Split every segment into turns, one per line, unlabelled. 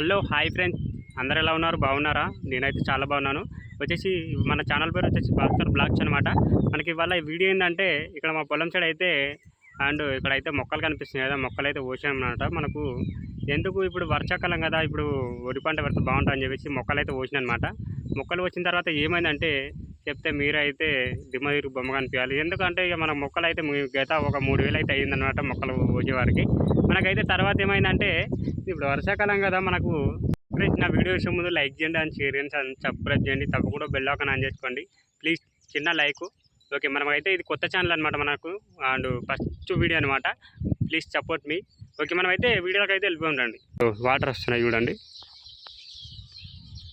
Hello hi friends. అందరు ఎలా ఉన్నారు? బాగున్నారా? నేనైతే చాలా బాగున్నాను. వచ్చేసి మన ఛానల్ పేరు వచ్చేసి భాస్కర్ బ్లాగ్స్ అనమాట మనకి ఇవాళ ఈ వీడియో ఏంటంటే ఇక్కడ మా పొలం సైడ్ అయితే అండ్ ఇక్కడైతే మొక్కలు కనిపిస్తున్నాయి కదా మొక్కలు అయితే పోసామన్నమాట మనకు ఎందుకు ఇప్పుడు వర్షాకాలం కదా ఇప్పుడు వరి పంట పెడితే బాగుంటుంది అని చెప్పేసి మొక్కలు అయితే పోసినమాట మొక్కలు వచ్చిన తర్వాత ఏమైందంటే చెప్తే మీరైతే దిమ్మదిరు బొమ్మ కనిపించాలి. ఎందుకంటే ఇక మన మొక్కలు అయితే గత ఒక మూడు వేలు అయితే అయ్యిందనమాట మొక్కలు పోసేవారికి. మనకైతే తర్వాత ఏమైందంటే ఇప్పుడు వర్షాకాలం కదా మనకు ఫ్రెండ్స్ నా వీడియో చూసే ముందు లైక్ చేయండి అని షేర్ చేయండి అని సబ్స్క్రైబ్ చేయండి. తప్పకుండా బెల్ ఆకన్ ఆన్ చేసుకోండి. ప్లీజ్ చిన్న లైక్. ఓకే మనమైతే ఇది కొత్త ఛానల్ అనమాట మనకు అండ్ ఫస్ట్ వీడియో అనమాట ప్లీజ్ సపోర్ట్ మీ. ఓకే మనమైతే వీడియోకి అయితే వెళ్ళిపోండి వాటర్ వస్తున్నాయి చూడండి.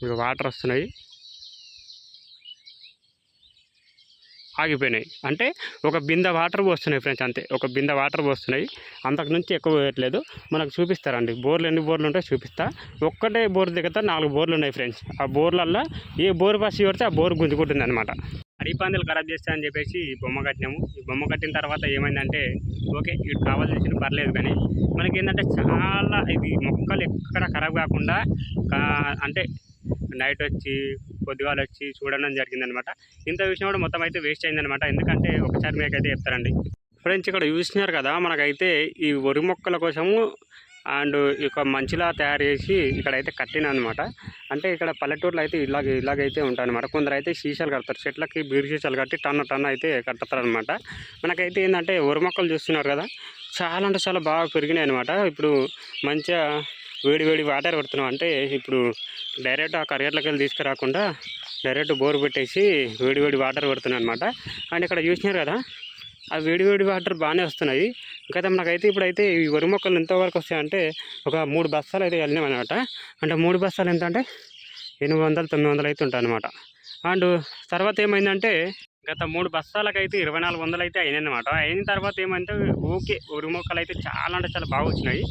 ఇక వాటర్ వస్తున్నాయి. ఆగిపోయినాయి. అంటే ఒక బిందె వాటర్ పోస్తున్నాయి ఫ్రెండ్స్ అంతే. ఒక బిందె వాటర్ పోస్తున్నాయి. అంతకు నుంచి ఎక్కువ పోయట్లేదు. మనకు చూపిస్తారండి. బోర్లు ఎన్ని బోర్లు ఉంటాయో చూపిస్తా. ఒక్కటే బోర్ దగ్గర నాలుగు బోర్లు ఉన్నాయి ఫ్రెండ్స్. ఆ బోర్లల్లో ఏ బోర్ బస్సు కొడితే ఆ బోర్ గుంజుకుంటుంది అనమాట అడిపందులు ఖరాబ్ చేస్తాయని చెప్పేసి ఈ బొమ్మ కట్టినాము. ఈ బొమ్మ కట్టిన తర్వాత ఏమైందంటే ఓకే ఇటు కావాల్సిన పర్లేదు కానీ మనకి ఏంటంటే చాలా ఇది మొక్కలు ఎక్కడ ఖరాబ్ కాకుండా అంటే నైట్ వచ్చి పొద్దుగాలు వచ్చి చూడడం జరిగిందనమాట. ఇంత విషయం కూడా మొత్తం అయితే వేస్ట్ అయిందనమాట. ఎందుకంటే ఒకసారి మీకైతే చెప్తారండి ఫ్రెండ్స్ ఇక్కడ చూసినారు కదా మనకైతే ఈ వరి మొక్కల కోసము అండ్ ఇక మంచిలా తయారు చేసి ఇక్కడైతే కట్టిన అనమాట అంటే ఇక్కడ పల్లెటూరులో అయితే ఇలాగ ఇలాగైతే ఉంటాయన్నమాట. కొందరు అయితే సీసాలు కడతారు చెట్లకి బీరు సీసాలు కట్టి టన్ను టన్ను అయితే కడతారనమాట అనమాట మనకైతే ఏంటంటే వరి మొక్కలు చూస్తున్నారు కదా చాలా అంటే చాలా బాగా పెరిగినాయి అనమాట ఇప్పుడు మంచిగా వేడి వేడి వాటర్ పెడుతున్నాం అంటే ఇప్పుడు డైరెక్ట్ ఆ కరియర్లోకి వెళ్ళి తీసుకురాకుండా డైరెక్ట్ బోర్ పెట్టేసి వేడి వేడి వాటర్ పెడుతున్నాం అనమాట అండ్ ఇక్కడ చూసినారు కదా ఆ వేడి వేడి వాటర్ బాగానే వస్తున్నాయి. ఇంకా మనకైతే ఇప్పుడైతే ఈ వరి మొక్కలు ఎంతవరకు వస్తాయంటే ఒక మూడు బస్తాలు అయితే వెళ్ళినాం అనమాట అంటే మూడు బస్తాలు ఎంత అంటే ఎనిమిది వందలు తొమ్మిది వందలు అయితే ఉంటాయి అనమాట అండ్ తర్వాత ఏమైందంటే గత మూడు బస్తాలకైతే ఇరవై నాలుగు వందలు అయితే అయినాయన్నమాట. అయిన తర్వాత ఏమంటే ఓకే ఉరి మొక్కలు అయితే చాలా అంటే చాలా బాగా వచ్చినాయి.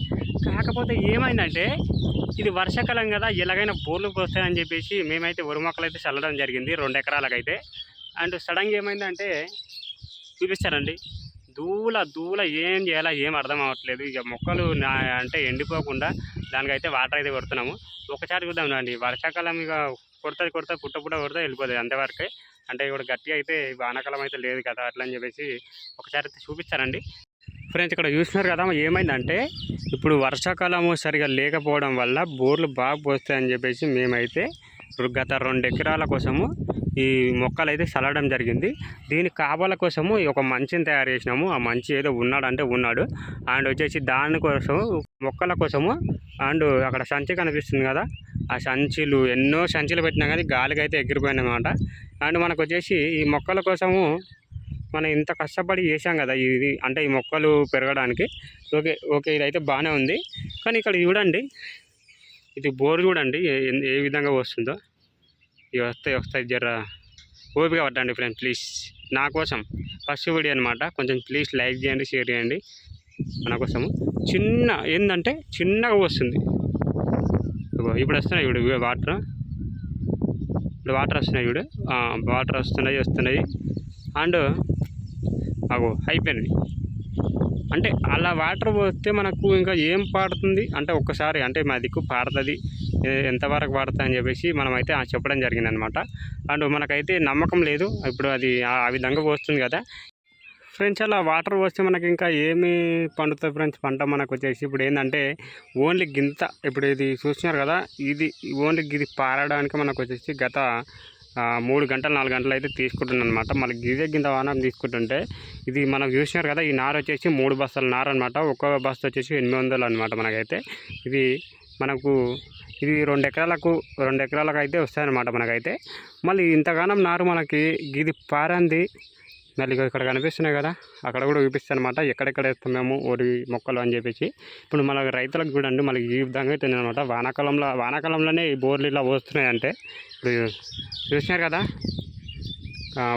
కాకపోతే ఏమైందంటే ఇది వర్షాకాలం కదా ఎలాగైనా బోర్లు పోస్తాయని చెప్పేసి మేమైతే ఉరి మొక్కలు అయితే చల్లడం జరిగింది రెండు ఎకరాలకైతే. అండ్ సడన్గా ఏమైందంటే చూపిస్తారండి దూల దూల ఏం చేయాలా ఏం అర్థం అవ్వట్లేదు. ఇక మొక్కలు అంటే ఎండిపోకుండా దానికైతే వాటర్ అయితే కొడుతున్నాము. ఒకసారి చూద్దాం రండి. వర్షాకాలం ఇక కొడతా కొడతా పుట్ట పుట్ట కొడితే వెళ్ళిపోతుంది అంతవరకే. అంటే ఇప్పుడు గట్టిగా అయితే వానాకాలం అయితే లేదు కదా అట్లా అని చెప్పేసి ఒకసారి అయితే చూపిస్తారండి ఫ్రెండ్స్ ఇక్కడ చూస్తున్నారు కదా ఏమైందంటే ఇప్పుడు వర్షాకాలము సరిగా లేకపోవడం వల్ల బోర్లు బాగా పోస్తాయని చెప్పేసి మేమైతే ఇప్పుడు గత రెండు ఎకరాల కోసము ఈ మొక్కలు అయితే చల్లడం జరిగింది. దీని కావాల కోసము ఒక మంచిని తయారు చేసినాము. ఆ మంచి ఏదో ఉన్నాడు అంటే ఉన్నాడు. అండ్ వచ్చేసి దాని కోసం మొక్కల కోసము అండ్ అక్కడ సంచి కనిపిస్తుంది కదా ఆ సంచులు ఎన్నో సంచులు పెట్టినా కానీ గాలికి అయితే ఎగిరిపోయినమాట అండ్ మనకు వచ్చేసి ఈ మొక్కల కోసము మనం ఇంత కష్టపడి చేసాం కదా ఇది అంటే ఈ మొక్కలు పెరగడానికి. ఓకే ఓకే ఇదైతే బాగానే ఉంది. కానీ ఇక్కడ చూడండి ఇది బోర్ చూడండి ఏ ఏ విధంగా వస్తుందో. ఇవి వస్తాయి వస్తాయి జర ఓపిక పట్టండి ఫ్రెండ్స్ ప్లీజ్. నా కోసం ఫస్ట్ వీడియో అనమాట కొంచెం ప్లీజ్ లైక్ చేయండి షేర్ చేయండి మన కోసము. చిన్న ఏంటంటే చిన్నగా వస్తుంది. ఇప్పుడు వస్తున్నాయి ఇప్పుడు వాటర్. ఇప్పుడు వాటర్ వస్తున్నాయి చూడు. వాటర్ వస్తున్నాయి వస్తున్నాయి. అండ్ అగో అయిపోయినవి. అంటే అలా వాటర్ పోస్తే మనకు ఇంకా ఏం పాడుతుంది? అంటే ఒక్కసారి అంటే మా దిక్కు పాడుతుంది. ఎంతవరకు పాడుతుంది అని చెప్పేసి మనమైతే ఆ చెప్పడం జరిగింది అనమాట అండ్ మనకైతే నమ్మకం లేదు. ఇప్పుడు అది ఆ ఆ విధంగా పోస్తుంది కదా. ఫ్రెండ్స్ అలా వాటర్ పోస్తే మనకి ఇంకా ఏమి పండుతుంది ఫ్రెండ్స్? పంట మనకు వచ్చేసి ఇప్పుడు ఏంటంటే ఓన్లీ గింత ఇప్పుడు ఇది చూస్తున్నారు కదా ఇది ఓన్లీ ఇది పారడానికి మనకు వచ్చేసి గత మూడు గంటలు నాలుగు గంటలు అయితే తీసుకుంటుంది అనమాట మళ్ళీ గిదే గింత వానం తీసుకుంటుంటే ఇది మనం చూసినారు కదా ఈ నార వచ్చేసి మూడు బస్తాల నార అనమాట ఒక్కొక్క బస్తా వచ్చేసి ఎనిమిది వందలు అనమాట మనకైతే. ఇది మనకు ఇది రెండు ఎకరాలకు రెండు ఎకరాలకు అయితే వస్తాయన్నమాట మనకైతే. మళ్ళీ ఇంతగానం నారు మనకి ఇది పారంది మళ్ళీ ఇక్కడ కనిపిస్తున్నాయి కదా అక్కడ కూడా చూపిస్తాను అనమాట ఎక్కడెక్కడ వేస్తాం మేము వరి మొక్కలు అని చెప్పేసి. ఇప్పుడు మన రైతులకు చూడండి మళ్ళీ ఈ విధంగా అవుతుంది అనమాట వానాకాలంలో వానాకాలంలోనే ఈ బోర్లు ఇలా వస్తున్నాయి అంటే ఇప్పుడు చూసినారు కదా?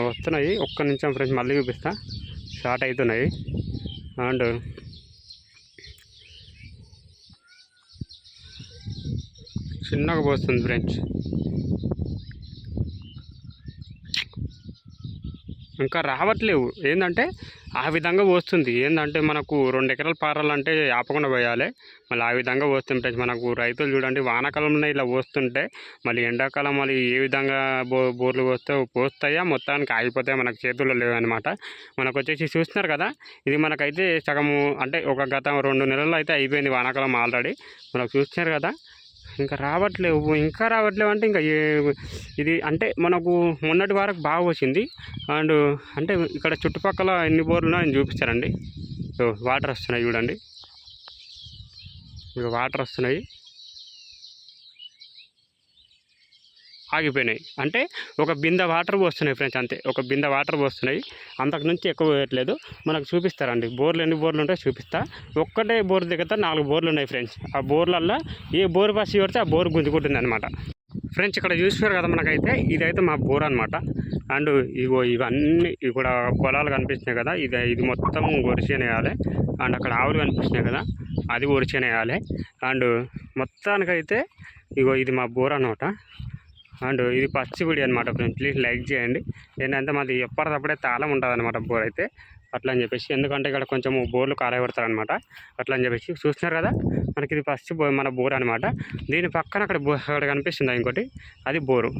వస్తున్నాయి. ఒక్క నిమిషం ఫ్రెండ్స్ మళ్ళీ చూపిస్తా. స్టార్ట్ అవుతున్నాయి. అండ్ చిన్నగా పోస్తుంది ఫ్రెండ్స్. ఇంకా రావట్లేవు. ఏంటంటే ఆ విధంగా పోస్తుంది ఏంటంటే మనకు రెండు ఎకరాలు పారాలంటే ఆపకుండా పోయాలి. మళ్ళీ ఆ విధంగా వస్తుంటే మనకు రైతులు చూడండి వానాకాలంలో ఇలా పోస్తుంటే మళ్ళీ ఎండాకాలం మళ్ళీ ఏ విధంగా బో బోర్లు పోస్తే పోస్తాయా? మొత్తానికి ఆగిపోతాయి? మనకు చేతుల్లో లేవన్నమాట. మనకు వచ్చేసి చూస్తున్నారు కదా ఇది మనకైతే సగము అంటే ఒక గత రెండు నెలల్లో అయితే అయిపోయింది వానాకాలం ఆల్రెడీ. మనకు చూస్తున్నారు కదా ఇంకా రావట్లేవు. ఇంకా రావట్లేవు అంటే ఇంకా ఇది అంటే మనకు మొన్నటి వరకు బాగా వచ్చింది అండ్ అంటే ఇక్కడ చుట్టుపక్కల ఎన్ని బోర్లు నేను చూపిస్తానండి. వాటర్ వస్తున్నాయి చూడండి. ఇక వాటర్ వస్తున్నాయి. ఆగిపోయినాయి. అంటే ఒక బిందె వాటర్ పోస్తున్నాయి ఫ్రెండ్స్ అంతే. ఒక బిందె వాటర్ పోస్తున్నాయి. అంతకు నుంచి ఎక్కువ పోయట్లేదు మనకు చూపిస్తారండి. బోర్లు ఎన్ని బోర్లు ఉంటాయో చూపిస్తా. ఒక్కటే బోర్ దగ్గర నాలుగు బోర్లు ఉన్నాయి ఫ్రెండ్స్. ఆ బోర్లల్లో ఏ బోర్ పసి పడితే ఆ బోర్ గుంజుకుంటుంది అనమాట ఫ్రెండ్స్ ఇక్కడ చూసినారు కదా మనకైతే ఇదైతే మా బోర్ అనమాట అండ్ ఇగో ఇవన్నీ కూడా పొలాలు కనిపిస్తున్నాయి కదా ఇది ఇది మొత్తం వరిసేనేయాలి అండ్ అక్కడ ఆవులు కనిపిస్తున్నాయి కదా అది వరిసేనేయాలి అండ్ మొత్తానికైతే ఇగో ఇది మా బోర్ అనమాట అండ్ ఇది పచ్చి గుడి అనమాట ఫ్రెండ్స్. ప్లీజ్ లైక్ చేయండి. ఏంటంటే మాది ఎప్పటికప్పుడే తాళం ఉంటుంది అనమాట బోర్ అయితే. అట్లా అని చెప్పేసి. ఎందుకంటే ఇక్కడ కొంచెం బోర్లు కారబెడతారు అనమాట అట్లా అని చెప్పేసి. చూస్తున్నారు కదా మనకి ఇది ఫస్ట్ బో మన బోర్ అనమాట దీని పక్కన అక్కడ బో అక్కడ కనిపిస్తుంది ఇంకోటి? అది బోరు.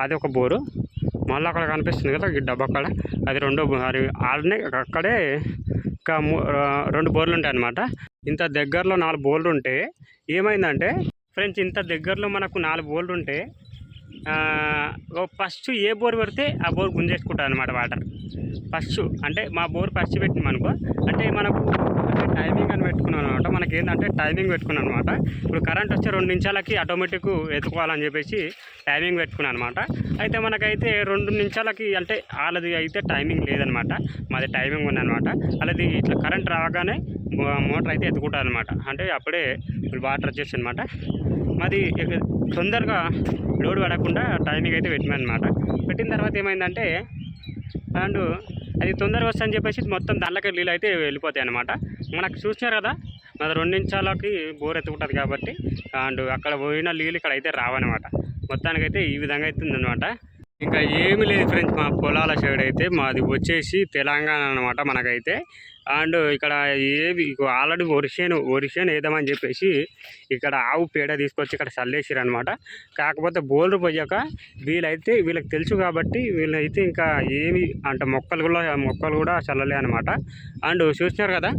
అది ఒక బోరు. మళ్ళీ అక్కడ కనిపిస్తుంది కదా డబ్బక్కడ డబ్బా అక్కడ. అది రెండో అది ఆడనే అక్కడే ఇంకా మూ- రెండు బోర్లు ఉంటాయి అనమాట ఇంత దగ్గరలో నాలుగు బోర్లు ఉంటే ఏమైందంటే ఫ్రెండ్స్ ఇంత దగ్గరలో మనకు నాలుగు బోర్లు ఉంటే ఫస్ట్ ఏ బోర్ పెడితే ఆ బోర్ గుంజేసుకుంటుంది అనమాట వాటర్. ఫస్ట్ అంటే మా బోర్ ఫస్ట్ పెట్టినాం అనుకో అంటే మనకు టైమింగ్ అని పెట్టుకున్నాం అనమాట మనకి ఏంటంటే టైమింగ్ పెట్టుకున్నాను అనమాట ఇప్పుడు కరెంట్ వస్తే రెండు నిమిషాలకి ఆటోమేటిక్ ఎత్తుకోవాలని చెప్పేసి టైమింగ్ పెట్టుకున్నాను అనమాట అయితే మనకైతే రెండు నిమిషాలకి అంటే వాళ్ళది అయితే టైమింగ్ లేదనమాట మాది టైమింగ్ ఉందన్నమాట అలాది ఇట్లా కరెంట్ రాగానే మోటార్ అయితే ఎత్తుకుంటుంది అనమాట అంటే అప్పుడే వాటర్ వచ్చేసి అనమాట మాది తొందరగా లోడ్ పడకుండా కాకుండా టైమింగ్ అయితే పెట్టినాను అనమాట పెట్టిన తర్వాత ఏమైందంటే అండ్ అది తొందరగా వస్తుందని చెప్పేసి మొత్తం దాంట్లోకి నీళ్ళు అయితే వెళ్ళిపోతాయి అనమాట మనకు చూసినారు కదా మన రెండు నిమిషాలకి బోర్ ఎత్తుకుంటుంది కాబట్టి అండ్ అక్కడ పోయిన నీళ్ళు ఇక్కడ అయితే రావన్నమాట. మొత్తానికైతే ఈ విధంగా అయితే ఉందన్నమాట ఇంకా ఏమి లేదు ఫ్రెండ్స్ మా పొలాల సైడ్ అయితే మాది వచ్చేసి తెలంగాణ అనమాట మనకైతే. అండ్ ఇక్కడ ఏవి ఆల్రెడీ ఒరిసేను ఒరిసేను వేద్దామని చెప్పేసి ఇక్కడ ఆవు పేడ తీసుకొచ్చి ఇక్కడ చల్లేసారు అనమాట కాకపోతే బోర్లు పోయాక వీళ్ళైతే వీళ్ళకి తెలుసు కాబట్టి వీళ్ళైతే ఇంకా ఏమి అంటే మొక్కలు కూడా మొక్కలు కూడా చల్లలే అనమాట అండ్ చూసినారు కదా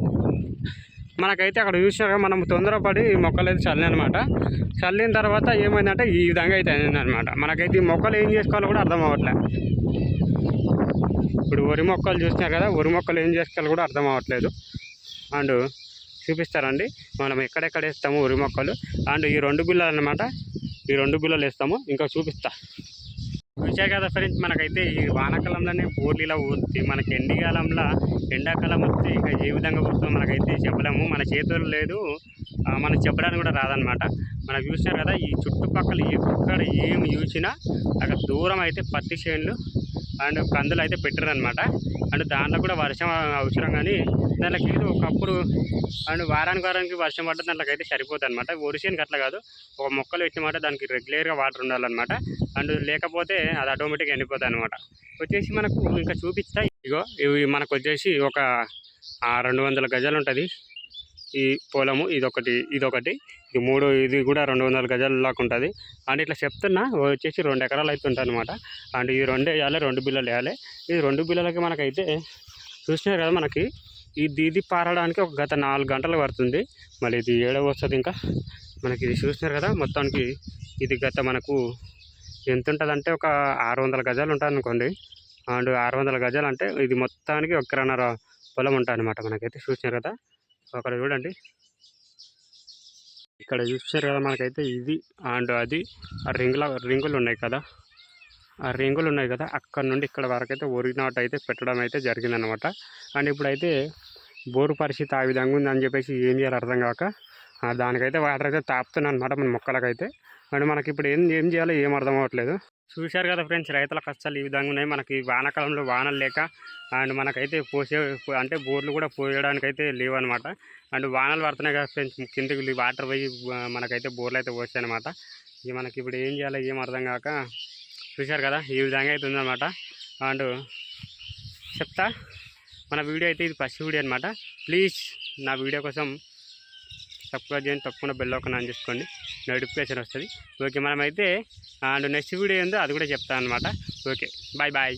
మనకైతే అక్కడ చూసినాక మనం తొందరపడి మొక్కలు అయితే చల్లే అనమాట చల్లిన తర్వాత ఏమైందంటే ఈ విధంగా అయితే అయిందనమాట మనకైతే ఈ మొక్కలు ఏం చేసుకోవాలో కూడా అర్థం అవ్వట్లే. ఇప్పుడు వరి మొక్కలు చూసినారు కదా వరి మొక్కలు ఏం చేసుకోవాలో కూడా అర్థం అవ్వట్లేదు. అండ్ చూపిస్తారండి మనం ఎక్కడెక్కడ వేస్తాము వరి మొక్కలు. అండ్ ఈ రెండు బిల్లలు అనమాట ఈ రెండు బిల్లలు వేస్తాము. ఇంకా చూపిస్తా. చూసా కదా ఫ్రెండ్స్ మనకైతే ఈ వానాకాలంలోనే బోర్లు ఇలా ఊరుతాయి. మనకి ఎండాకాలంలో ఎండాకాలం వస్తే ఇంకా ఏ విధంగా వస్తుందో మనకైతే చెప్పలేము. మన చేతులు లేదు. మనం చెప్పడానికి కూడా రాదనమాట మనం చూసినారు కదా ఈ చుట్టుపక్కల ఎక్కడ ఏం చూసినా అక్కడ దూరం అయితే పత్తి చేనులు అండ్ కందులు అయితే పెట్టారనమాట అండ్ దాంట్లో కూడా వర్షం అవసరం కానీ దాంట్లోకి ఏదో ఒకప్పుడు అండ్ వారానికి వారానికి వర్షం పడ్డ దాంట్లోకి అయితే సరిపోతుంది అనమాట ఒరిసేనికి అట్లా కాదు ఒక మొక్కలు పెట్టినమాట దానికి రెగ్యులర్గా వాటర్ ఉండాలన్నమాట. అండ్ లేకపోతే అది ఆటోమేటిక్గా ఎండిపోతుంది అనమాట వచ్చేసి మనకు ఇంకా చూపిస్తా ఇగో ఇవి మనకు వచ్చేసి ఒక ఆ, రెండు వందల గజాలు ఉంటుంది. ఈ పొలము ఇదొకటి ఇదొకటి. ఈ మూడు ఇది కూడా రెండు వందల గజాల లాగా ఉంటుంది. అండ్ ఇట్లా చెప్తున్నా వచ్చేసి రెండు ఎకరాలు అయితే అనమాట అండ్ ఈ రెండు వేయాలి రెండు బిల్లలు వేయాలి. ఈ రెండు బిల్లలకి మనకైతే చూసినారు కదా మనకి ఇది ఇది పారడానికి ఒక గత నాలుగు గంటలు పడుతుంది. మళ్ళీ ఇది ఏడవ వస్తుంది ఇంకా. మనకి ఇది చూసినారు కదా మొత్తానికి ఇది గత మనకు ఎంత ఉంటుంది అంటే ఒక ఆరు వందల గజాలు ఉంటుంది అనుకోండి. అండ్ ఆరు వందల గజాలు అంటే ఇది మొత్తానికి ఒక ఎకరన్నర పొలం ఉంటుంది అనమాట మనకైతే చూసినారు కదా. అక్కడ చూడండి. ఇక్కడ చూస్తారు కదా మనకైతే ఇది అండ్ అది ఆ రింగుల రింగులు ఉన్నాయి కదా. ఆ రింగులు ఉన్నాయి కదా. అక్కడ నుండి ఇక్కడ వరకు అయితే ఒరి నాటు అయితే పెట్టడం అయితే జరిగిందనమాట అండ్ ఇప్పుడైతే బోరు పరిస్థితి ఆ విధంగా ఉందని చెప్పేసి ఏం చేయాలి అర్థం కాక దానికైతే వాటర్ అయితే తాపుతున్నాను అనమాట మన మొక్కలకైతే. అండ్ మనకి ఇప్పుడు ఏం ఏం చేయాలో ఏం అర్థం అవ్వట్లేదు. చూశారు కదా ఫ్రెండ్స్ రైతుల కష్టాలు ఈ విధంగా ఉన్నాయి. మనకి వానాకాలంలో వానలు లేక అండ్ మనకైతే పోసే అంటే బోర్లు కూడా పోయడానికి అయితే లేవు అనమాట అండ్ వానలు పడుతున్నాయి కదా ఫ్రెండ్స్ కిందకి వాటర్ పోయి మనకైతే బోర్లు అయితే పోసాయి అనమాట ఇక మనకి ఇప్పుడు ఏం చేయాలో ఏం అర్థం కాక చూశారు కదా ఈ విధంగా అయితే ఉందన్నమాట. అండ్ చెప్తా మన వీడియో అయితే ఇది ఫస్ట్ వీడియో అనమాట ప్లీజ్ నా వీడియో కోసం సబ్స్క్రైబ్ చేయండి తప్పకుండా బెల్ ఒక నాన్ చేసుకోండి. నోటిఫికేషన్ వస్తుంది. ఓకే మనమైతే అండ్ నెక్స్ట్ వీడియో ఏందో అది కూడా చెప్తాను అనమాట ఓకే బాయ్ బాయ్.